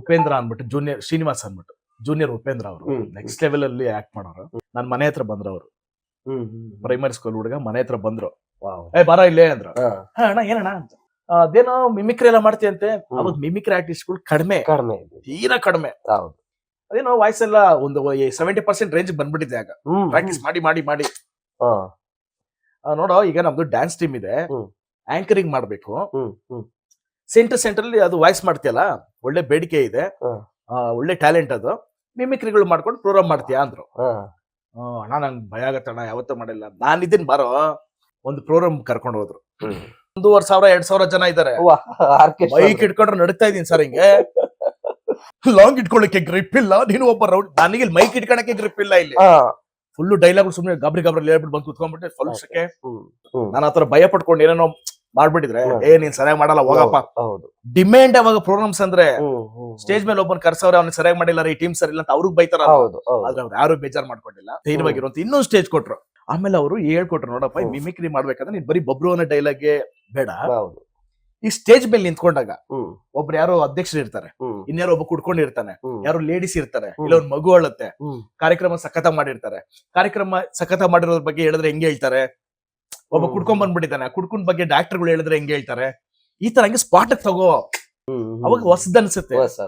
ಉಪೇಂದ್ರ ಅನ್ಬಿಟ್ಟು ಜೂನಿಯರ್ ಶ್ರೀನಿವಾಸ್ ಅನ್ಬಿಟ್ಟು ಜೂನಿಯರ್ ಉಪೇಂದ್ರ ಅವರು ನೆಕ್ಸ್ಟ್ ಲೆವೆಲ್ ಅಲ್ಲಿ ಆಕ್ಟ್ ಮಾಡೋರು. ನನ್ ಮನೆ ಹತ್ರ ಬಂದ್ರು ಅವರು. ಪ್ರೈಮರಿ ಸ್ಕೂಲ್ ಹುಡುಗ ಮನೆ ಹತ್ರ ಬಂದ್ರು. ಏ ಬಾರ ಇಲ್ಲೇ ಅಂದ್ರು. ಅಣ್ಣ ಏನಣ್ಣ ಅಂತ. ಅದೇನೋ ಮಿಮಿಕ್ರಿ ಎಲ್ಲ ಮಾಡ್ತೀಯಂತೆ ಅಂತೆ? ಅವಾಗ ಮಿಮಿಕ್ರಿ ಆರ್ಟಿಸ್ಟ್ಗಳು ಕಡಿಮೆ. ಕಡಿಮೆ. ತೀರಾ ಕಡಿಮೆ. ಹೌದು. ಅದೇನೋ ವಾಯ್ಸ್ ಎಲ್ಲ ಒಂದು ಸೆವೆಂಟಿ ಪರ್ಸೆಂಟ್ ರೇಂಜ್ ಬಂದ್ಬಿಟ್ಟಿದೆ ಆಗ. ಪ್ರಾಕ್ಟೀಸ್ ಮಾಡಿ ಮಾಡಿ ಮಾಡಿ. ನೋಡೋ ಈಗ ನಮ್ದು ಡ್ಯಾನ್ಸ್ ಟೀಮ್ ಇದೆ. ಆಂಕರಿಂಗ್ ಮಾಡ್ಬೇಕು. ಸೆಂಟರ್ ಸೆಂಟರ್ ಅಲ್ಲಿ ಅದು ವಾಯ್ಸ್ ಮಾಡ್ತೀಯಲ್ಲ ಒಳ್ಳೆ ಬೇಡಿಕೆ ಇದೆ. ಆ, ಒಳ್ಳೆ ಟ್ಯಾಲೆಂಟ್ ಅದು. ಮಿಮಿಕ್ರಿಗಳು ಮಾಡ್ಕೊಂಡು ಪ್ರೋಗ್ರಾಮ್ ಮಾಡ್ತೀಯಾ ಅಂದ್ರು. ಅಣ್ಣ ನಂಗೆ ಭಯ ಆಗತ್ತಣ್ಣ ಯಾವತ್ತೂ ಮಾಡಿಲ್ಲ. ನಾನಿದ್ದೀನಿ ಬಾರೋ. ಒಂದು ಪ್ರೋಗ್ರಾಮ್ ಕರ್ಕೊಂಡು ಹೋದ್ರು. ಹ್ಮ್. ಒಂದೂವರೆ ಸಾವಿರ ಎರಡ್ ಸಾವಿರ ಜನ ಆರ್ಕೆಸ್ಟ್ರಾ ಬೈಕ್ ಇಟ್ಕೊಂಡ್ರೆ ನಡೀತಾ ಇದೀನಿ ಸರ್ ಹಿಂಗೆ. ಲಾಂಗ್ ಇಟ್ಕೊಳ್ಳಿಕ್ಕೆ ಗ್ರಿಪ್ ಇಲ್ಲ ನೀನು ಒಬ್ಬ ರೌಡ್ ನನಗೆ ಇಲ್ಲಿ ಮೈಕ್ ಇಟ್ಕೊಳಕ್ಕೆ ಗ್ರಿಪ್ ಇಲ್ಲ ಇಲ್ಲಿ. ಫುಲ್ ಡೈಲಾಗ್ ಸುಮ್ಮನೆ ಗಾಬರಿ ಗಾಬರಿ ಹೇಳ್ಬಿಟ್ಟು ಬಂದು ಕುತ್ಕೊಂಡ್ಬಿಟ್ಟೆ ಹ್ಮ್. ನಾನು ಆತರ ಭಯ ಪಡ್ಕೊಂಡು ಏನೇನೋ ಮಾಡ್ಬಿಟ್ಟಿದ್ರೆ ಏ ನೀನ್ ಸರಿಯಾಗಿ ಮಾಡಲ್ಲ ಹೋಗಪ್ಪ. ಡಿಮ್ಯಾಂಡ್ ಅವಾಗ ಪ್ರೋಗ್ರಾಮ್ಸ್ ಅಂದ್ರೆ ಸ್ಟೇಜ್ ಮೇಲೆ ಓಪನ್ ಕರ್ಸವ್ರೆ ಅವ್ನ ಸರಿಯಾಗಿ ಮಾಡಿಲ್ಲ ಈ ಟೀಮ್ ಸರಿ ಇಲ್ಲ ಅಂತ ಅವ್ರಿಗೆ ಬೈತಾರ ಆದ್ರೆ ಅವ್ರು ಯಾರು ಬೇಜಾರ್ ಮಾಡ್ಕೊಂಡಿಲ್ಲ ಧೈರ್ಯವಾಗಿರುವಂತ ಇನ್ನೊಂದು ಸ್ಟೇಜ್ ಕೊಟ್ರು. ಆಮೇಲೆ ಅವರು ಹೇಳ್ಕೊಟ್ರು ನೋಡಪ್ಪ. ಮಿಮಿಕ್ರಿ ಮಾಡ್ಬೇಕಂದ್ರೆ ನೀನ್ ಬರೀ ಬಬ್ರು ಅನ್ನೋ ಡೈಲಾಗ್ಗೆ ಬೇಡ. ಈ ಸ್ಟೇಜ್ ಮೇಲೆ ನಿಂತ್ಕೊಂಡಾಗ ಒಬ್ರು ಯಾರೋ ಅಧ್ಯಕ್ಷರು ಇರ್ತಾರೆ. ಇನ್ಯಾರೋ ಒಬ್ಬ ಕುಡ್ಕೊಂಡಿರ್ತಾನೆ. ಇರ್ತಾನೆ ಯಾರೋ ಲೇಡೀಸ್ ಇರ್ತಾರೆ. ಇಲ್ಲ ಒಂದ್ ಮಗು ಅಳುತ್ತೆ. ಕಾರ್ಯಕ್ರಮ ಸಖತ ಮಾಡಿರ್ತಾರೆ. ಕಾರ್ಯಕ್ರಮ ಸಖತ ಮಾಡಿರೋದ್ರ ಬಗ್ಗೆ ಹೇಳಿದ್ರೆ ಹೆಂಗೆ ಹೇಳ್ತಾರೆ? ಒಬ್ಬ ಕುಡ್ಕೊಂಡ್ ಬಂದ್ಬಿಟ್ಟಿದ್ದಾನೆ. ಕುಡ್ಕೊಂಡ್ ಬಗ್ಗೆ ಡಾಕ್ಟರ್ಗಳು ಹೇಳಿದ್ರೆ ಹೆಂಗ್ ಹೇಳ್ತಾರೆ? ಈ ತರ ಹಂಗೆ ಸ್ಪಾಟ್ ತಗೋ. ಅವಾಗ ಹೊಸದ್ ಅನ್ಸುತ್ತೆ.